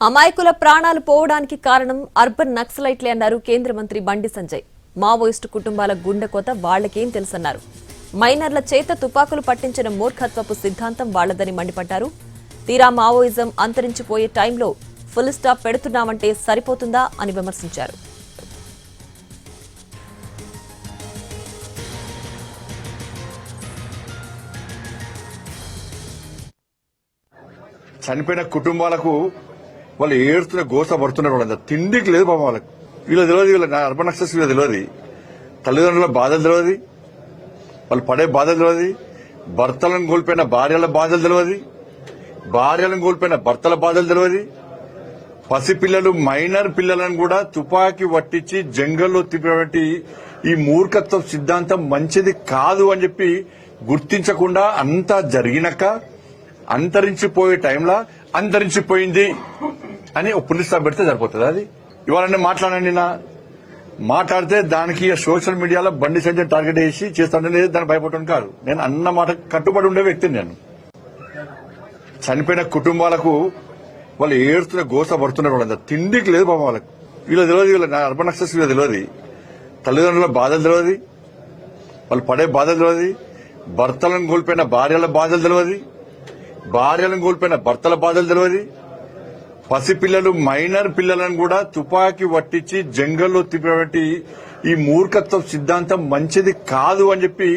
అమాయకుల ప్రాణాలు పోవడానికి కారణం అర్బన్ నక్సలైట్లే అన్నారు కేంద్ర మంత్రి బండి సంజయ్. మావోయిస్టు కుటుంబాల గుండె కోత వాళ్ళకేం తెలుసన్నారు. మైనర్ల చేత తుపాకులు పట్టించిన మూర్ఖత్వపు సిద్ధాంతం వాళ్ళదని మండిపడ్డారు. తీరా మావోయిజం అంతరించిపోయే టైంలో ఫుల్ స్టాప్ పెడుతున్నామంటే సరిపోతుందా అని విమర్శించారు. చనిపోయిన కుటుంబాలకు వాళ్ళు ఏడుస్తున్న గోస పడుతున్నారు వాళ్ళంతా. తిండికి లేదు బాబు వాళ్ళకి. వీళ్ళ తెలియదు వీళ్ళ నా అర్బన్ అక్సెస్ వీళ్ళు తెలియదు. తల్లిదండ్రుల బాధలు తెలియదు. వాళ్ళు పడే బాధలు తెలియదు. భర్తలను కోల్పోయిన భార్యల బాధలు తెలియదు. భార్యలను కోల్పోయిన భర్తల బాధలు తెలియదు. పసిపిల్లలు మైనర్ పిల్లలను కూడా తుపాకీ పట్టించి జంగల్లో తిప్పినటువంటి ఈ మూర్ఖత్వ సిద్ధాంతం మంచిది కాదు అని చెప్పి గుర్తించకుండా అంతా జరిగినాక అంతరించిపోయే టైంలో అంతరించిపోయింది. అని ఒక పులిస్ పెడితే సరిపోతుంది అది? ఇవాళ మాట్లాడండి నా. మాట్లాడితే దానికి సోషల్ మీడియాలో బండి సంజయ్ టార్గెట్ చేసి చేస్తానని దాన్ని భయపడటం కాదు. నేను అన్న మాట కట్టుబడి ఉండే వ్యక్తిని నేను. చనిపోయిన కుటుంబాలకు వాళ్ళు ఏడుస్తున్న గోస పడుతున్నారు వాళ్ళంతా. తిండికి లేదు బాబు వాళ్ళకి. వీళ్ళ తెలియదు వీళ్ళ నా అర్బన్ అక్సెస్ వీళ్ళ తెలియదు. తల్లిదండ్రుల బాధలు తెలియదు. వాళ్ళు పడే బాధలు తెలియదు. భర్తలను కోల్పోయిన భార్యల బాధలు తెలియదు. భార్యలను కోల్పోయిన భర్తల బాధలు తెలియదు. పసిపిల్లలు మైనర్ పిల్లలను కూడా తుపాకీ పట్టించి జంగల్లో తిప్పబట్టి ఈ మూర్ఖత్వ సిద్ధాంతం మంచిది కాదు అని చెప్పి